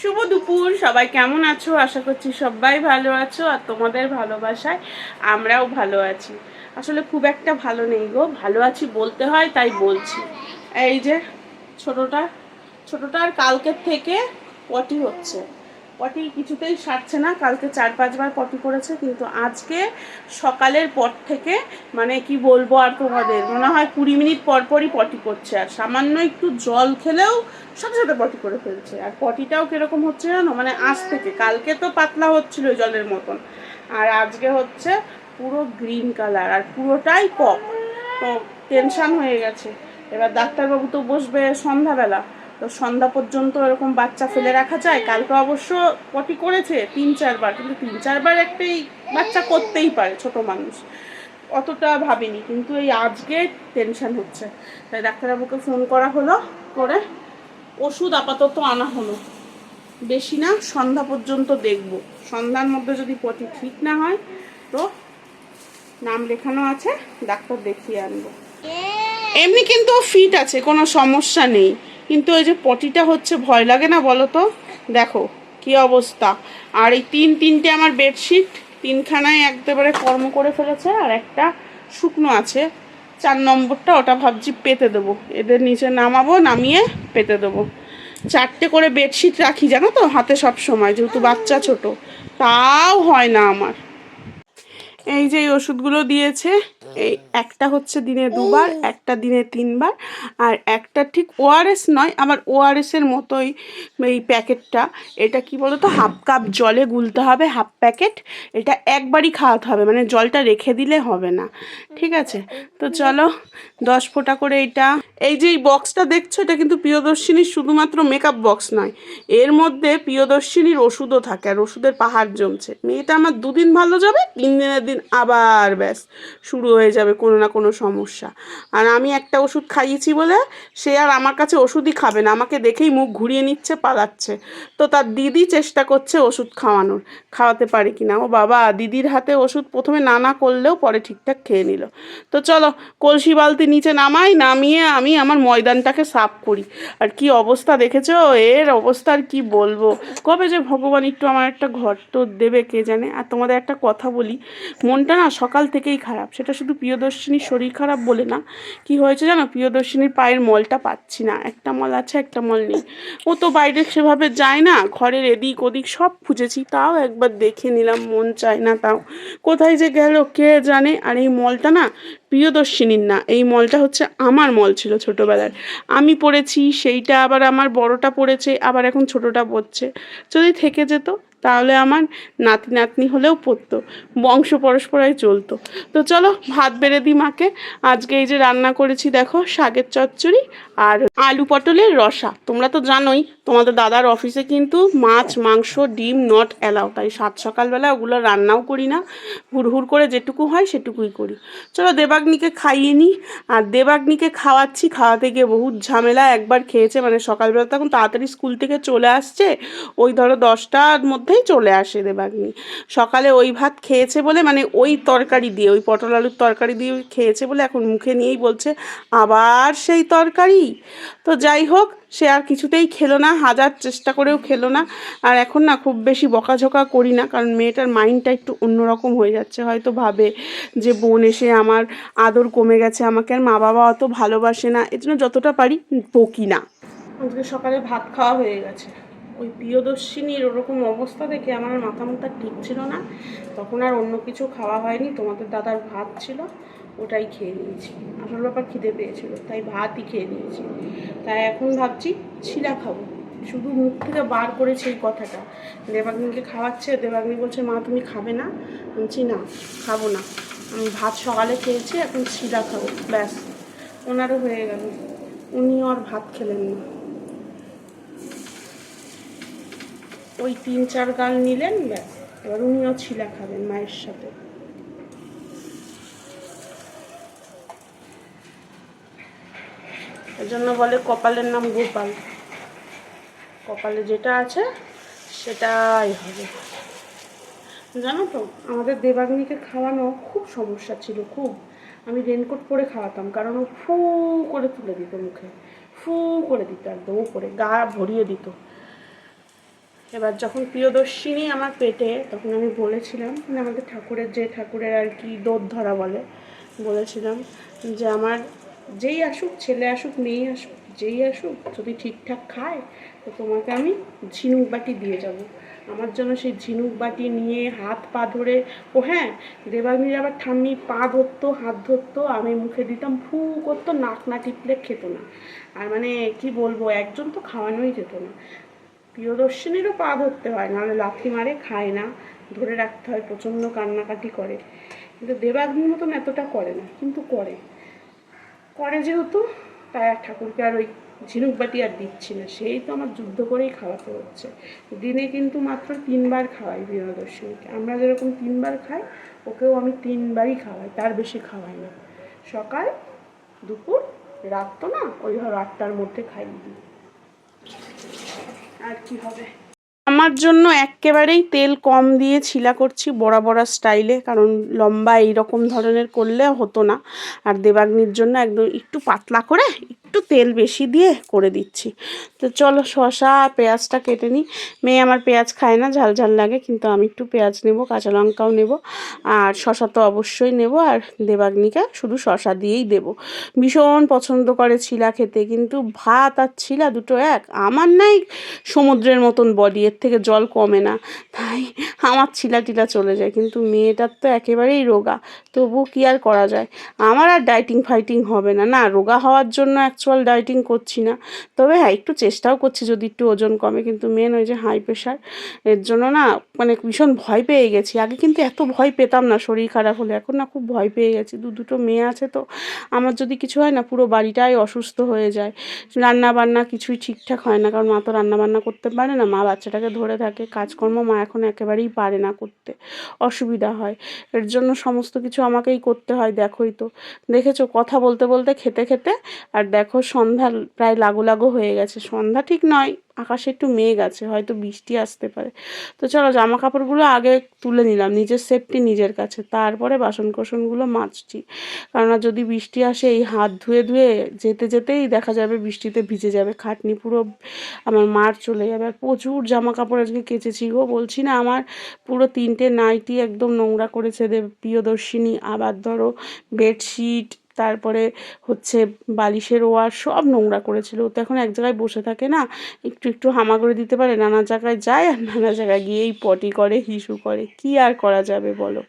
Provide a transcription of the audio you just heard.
শুভ দুপুর। সবাই কেমন আছো? আশা করছি সবাই ভালো আছো আর তোমাদের ভালোবাসায় আমরাও ভালো আছি। আসলে খুব একটা ভালো নেই গো, ভালো আছি বলতে হয় তাই বলছি। এই যে, ছোটটা, ছোটটার কালকের থেকে পটি হচ্ছে। পটি কিছুতেই সারছে না। কালকে চার, পাঁচবার পটি করেছে, কিন্তু আজকে সকালের পর থেকে মানে কি বলব আর তোমাদের, মনে হয় কুড়ি মিনিট পর পরই পটি করছে। আর সামান্য একটু জল খেলেও সাথে সাথে পটি করে ফেলছে। আর পটিটাও কীরকম হচ্ছে জানো? মানে আজ থেকে, কালকে তো পাতলা হচ্ছিল জলের মতন। আর আজকে হচ্ছে পুরো গ্রিন কালার, আর পুরোটাই পপ তো টেনশন হয়ে গেছে। এবার ডাক্তারবাবু তো বসবে সন্ধ্যাবেলা। তো সন্ধ্যা পর্যন্ত এরকম বাচ্চা ফেলে রাখা যায়। কালকে অবশ্য পটি করেছে তিন চারবার কিন্তু তিন চারবার একটাই বাচ্চা করতেই পারে ছোট মানুষ। অতটা ভাবিনি কিন্তু এই আজকে টেনশন হচ্ছে। তাই ডাক্তারবাবুকে ফোন করা হলো করে ওষুধ আপাতত আনা হলো। বেশি না সন্ধ্যা পর্যন্ত দেখব। সন্ধ্যার মধ্যে যদি পটি ঠিক না হয় তো নাম লেখানো আছে ডাক্তার দেখিয়ে আনব। এমনি কিন্তু ফিট আছে কোনো সমস্যা নেই। কিন্তু ওই যে পটিটা হচ্ছে, ভয় লাগে না বলো তো? দেখো, কি অবস্থা। আর এই তিন তিনটে আমার বেডশিট তিনখানায় একেবারে কর্ম করে ফেলেছে, আর একটা শুকনো আছে। চার নম্বরটা ওটা ভাবছি পেতে দেবো। এদের নিচে নামাবো, নামিয়ে পেতে দেবো। চারটে করে বেডশিট রাখি, জানো তো, হাতে সব সময়, যেহেতু বাচ্চা ছোট। তাও হয় না আমার। এই যে ওষুধগুলো দিয়েছে এই একটা হচ্ছে দিনে দুবার একটা দিনে তিনবার আর একটা ঠিক ওআরএস নয় আবার ওআরএস এর মতোই এই প্যাকেটটা। এটা কি বলতো? হাফ কাপ জলে গুলতে হবে হাফ প্যাকেট। এটা একবারই খাওয়াতে হবে মানে জলটা রেখে দিলে হবে না। ঠিক আছে? তো চলো দশ ফোঁটা করে এটা। এই যে এই বক্সটা দেখছ এটা কিন্তু প্রিয়দর্শিনীর শুধুমাত্র মেকআপ বক্স নয়। এর মধ্যে প্রিয়দর্শিনীর ওষুধও থাকে আর ওষুধের পাহাড় জমছে। মেয়েটা আমার দুদিন ভালো যাবে তিন দিনের দিন আবার ব্যাস শুরু হয়ে যাবে কোনো না কোনো সমস্যা। আর আমি একটা ওষুধ খাইয়েছি বলে সে আর আমার কাছে ওষুধই খাবে না, আমাকে দেখেই মুখ ঘুরিয়ে নিচ্ছে, পালাচ্ছে। তো তার দিদি চেষ্টা করছে ওষুধ খাওয়ানোর, খাওয়াতে পারে কি না ও বাবা, দিদির হাতে ওষুধ প্রথমে নানা করলেও পরে ঠিকঠাক খেয়ে নিল। তো চলো, কলসি বালতি নিচে নামাই, নামিয়ে আমি আমার ময়দানটাকে সাফ করি। আর কি অবস্থা দেখেছ? এর অবস্থা আর কি বলব? কবে যে ভগবান একটু আমার একটা ঘর তো দেবে, কে জানে? আর তোমাদের একটা কথা বলি, মনটা না সকাল থেকেই খারাপ, সেটা শুধু প্রিয়দর্শিনীর শরীর খারাপ বলে না। কি হয়েছে জানো? প্রিয়দর্শিনীর পায়ের মলটা পাচ্ছি না। একটা মল আছে, একটা মল নেই। ও তো বাইরে সেভাবে যায় না। ঘরের এদিক ওদিক সব খুঁজেছি। তাও একবার দেখে নিলাম, মন চায় না তাও। কোথায় যে গেল, কে জানে? আর এই মলটা না প্রিয়দর্শিনীর না। এই মলটা হচ্ছে আমার মল ছিল ছোটোবেলার। আমি পড়েছি, সেইটা আবার আমার বড়টা পড়েছে, আবার এখন ছোটোটা পড়ছে। যদি থেকে যেত তাহলে আমার নাতি নাতনি হলেও পড়তো, বংশ পরস্পরাই চলতো। তো চলো ভাত বেড়ে দিই মাকে। আজকে এই যে রান্না করেছি দেখো, শাকের চচ্চড়ি আর আলু পটলের রসা। তোমরা তো জানোই, তোমাদের দাদার অফিসে কিন্তু মাছ, মাংস, ডিম নট অ্যালাউ তাই সাত সকালবেলা ওগুলো রান্নাও করি না। হুড়হুড় করে যেটুকু হয় সেটুকুই করি। চলো দেবাগ্নিকে খাইয়ে নিই। আর দেবাগ্নিকে খাওয়াচ্ছি, খাওয়াতে গিয়ে বহুত ঝামেলা। একবার খেয়েছে মানে সকালবেলা তখন তাড়াতাড়ি স্কুল থেকে চলে আসছে। ওই ধরো দশটার মধ্যেই চলে আসে দেবাগ্নি সকালে ওই ভাত খেয়েছে বলে মানে ওই তরকারি দিয়ে, ওই পটল আলুর তরকারি দিয়ে খেয়েছে বলে এখন মুখে নিয়েই বলছে, আবার সেই তরকারি? তো যাই হোক, সে আর কিছুতেই খেলো না, হাজার চেষ্টা করেও খেলো না। আর এখন না খুব বেশি বকাঝকা করি না, কারণ মেয়েটার মাইন্ডটা একটু অন্যরকম হয়ে যাচ্ছে হয়তো ভাবে যে, বোন এসে আমার আদর কমে গেছে আমাকে, আর মা বাবা অত ভালোবাসে না। এর জন্য যতটা পারি বকি না। আজকে সকালে ভাত খাওয়া হয়ে গেছে। ওই প্রিয়দর্শিনীর ওরকম অবস্থা দেখে আমার মাথা মুথা ঠিক ছিল না। তখন আর অন্য কিছু খাওয়া হয়নি, তোমাদের দাদার ভাত ছিল, ওটাই খেয়ে নিয়েছি। আসল ব্যাপার খিদে পেয়েছিল, তাই ভাতই খেয়ে নিয়েছি। তাই এখন ভাবছি ছিলা খাব। শুধু মুখ থেকে বার করেছে এই কথাটা। দেবাগ্নিকে খাওয়াচ্ছে, দেবাগ্নি বলছে, মা, তুমি খাবে না? বলছি, না, খাব না। আমি ভাত সকালে খেয়েছি, এখন ছিলা খাব, ব্যাস। ওনারও হয়ে গেল। উনিও আর ভাত খেলেন না। ওই তিন, চার গাল নিলেন, ব্যাস। এবার উনিও ছিলা খাবেন মায়ের সাথে। জন্য বলে কপালের নাম গোপাল। কপালে যেটা আছে, সেটাই হবে। জানো তো, আমাদের দেবাগ্নিকে খাওয়ানো খুব সমস্যা ছিল, খুব। আমি রেনকোট পরে খাওয়াতাম, কারণ ও ফু করে তুলে দিত মুখে। ফু করে দিত একদম উপরে, গা ভরিয়ে দিত। এবার যখন প্রিয়দর্শিনী আমার পেটে, তখন আমি বলেছিলাম মানে আমাদের ঠাকুরের যে ঠাকুরের আর কি দোধ ধরা বলে, বলেছিলাম যে আমার যেই আসুক, ছেলে আসুক, মেয়ে আসুক, যেই আসুক, যদি ঠিকঠাক খায়, তো তোমাকে আমি ঝিনুক বাটি দিয়ে যাব। আমার জন্য সেই ঝিনুক বাটি নিয়ে হাত পা ধরে, ও হ্যাঁ দেবাগ্নির আবার ঠাম্মি পা ধরতো, হাত ধরতো, আমি মুখে দিতাম, ফু করতো, নাক না টিপলে খেতো না। আর মানে কি বলব, একজন তো খাওয়ানোই যেত না। প্রিয়দর্শিনীরও পা ধরতে হয়, নাহলে লাথি মারে, খায় না। ধরে রাখতে হয়, প্রচণ্ড কান্নাকাটি করে। কিন্তু দেবাগ্নির মতন এতটা করে না, কিন্তু করে। করে যেহেতু, তাই আর ঠাকুরকে আর ওই ঝিনুক বাটি আর দিচ্ছি না। সেই তো আমার যুদ্ধ করেই খাওয়াতে হচ্ছে। দিনে কিন্তু মাত্র তিনবার খাওয়াই প্রিয়দর্শনীকে। আমরা যেরকম তিনবার খাই, ওকেও আমি তিনবারই খাওয়াই, তার বেশি খাওয়াই না। সকাল, দুপুর, রাত তো না, ওই ধর আটটার মধ্যে খাইয়ে দিই। আর কি হবে? আমার জন্য একেবারেই তেল কম দিয়ে ছিলা করছি বড়া বড়া স্টাইলে, কারণ লম্বা এই রকম ধরনের করলে হতো না। আর দেবাগ্নির জন্য একদম একটু পাতলা করে একটু তেল বেশি দিয়ে করে দিচ্ছি। তো চলো শশা পেঁয়াজটা কেটে নিই। মেয়ে আমার পেঁয়াজ খায় না, ঝাল ঝাল লাগে, কিন্তু আমি একটু পেঁয়াজ নেব, কাঁচা লঙ্কাও নেব। আর শশা তো অবশ্যই নেব, আর দেবাগ্নিকা শুধু শশা দিয়েই দেব। ভীষণ পছন্দ করে ছিলা খেতে, কিন্তু ভাত আর ছিলা দুটো এক। আমার নাই সমুদ্রের মতন বডি এর থেকে জল কমে না। তাই আমার ছিলা টিলা চলে যায়, কিন্তু মেয়েটার তো একেবারেই রোগা। তবু কি আর করা যায়? আমার আর ডাইটিং ফাইটিং হবে না। না, রোগা হওয়ার জন্য অ্যাকচুয়াল ডায়েটিং করছি না। তবে হ্যাঁ একটু চেষ্টাও করছি যদি একটু ওজন কমে, কিন্তু মেন ওই যে হাই প্রেশার এর জন্য না মানে ভীষণ ভয় পেয়ে গেছি। আগে কিন্তু এত ভয় পেতাম না, শরীর খারাপ হলে। এখন না খুব ভয় পেয়ে গেছি। দু দুটো মেয়ে আছে তো, আমার যদি কিছু হয় না, পুরো বাড়িটাই অসুস্থ হয়ে যায়। রান্না বান্না কিছুই ঠিকঠাক হয় না, কারণ মা তো রান্না বান্না করতে পারে না। মা বাচ্চাটাকে ধরে থাকে, কাজকর্ম মা এখন একেবারেই পারে না করতে। অসুবিধা হয়। এর জন্য সমস্ত কিছু আমাকেই করতে হয়, দেখোই তো। দেখেছ, কথা বলতে বলতে, খেতে খেতে, আর দেখো সন্ধ্যা প্রায় লাগো লাগো হয়ে গেছে। সন্ধ্যা ঠিক নয়, আকাশে একটু মেঘ আছে, হয়তো বৃষ্টি আসতে পারে। তো চলো জামা কাপড়গুলো আগে তুলে নিলাম, নিজের সেফটি নিজের কাছে। তারপরে বাসন কোসনগুলো মাজছি। কেননা যদি বৃষ্টি আসে, এই হাত ধুয়ে ধুয়ে যেতে যেতেই দেখা যাবে বৃষ্টিতে ভিজে যাবে। খাটনি পুরো আমার মার চলে যাবে। আর প্রচুর জামা কাপড় আজকে কেচেছি গো। বলছি না, আমার পুরো তিনটে নাইটি একদম নোংরা করেছে দেব প্রিয়দর্শিনী। আবার ধরো বেডশিট তারপরে হচ্ছে বালিশের ওয়ার সব নোংরা করেছিল। তো এখন এক জায়গায় বসে থাকে না, একটু একটু হামা করে দিতে পারে, নানা জায়গায় যায় আর নানা জায়গায় গিয়েই পটি করে, হিসু করে। কি আর করা যাবে বলো?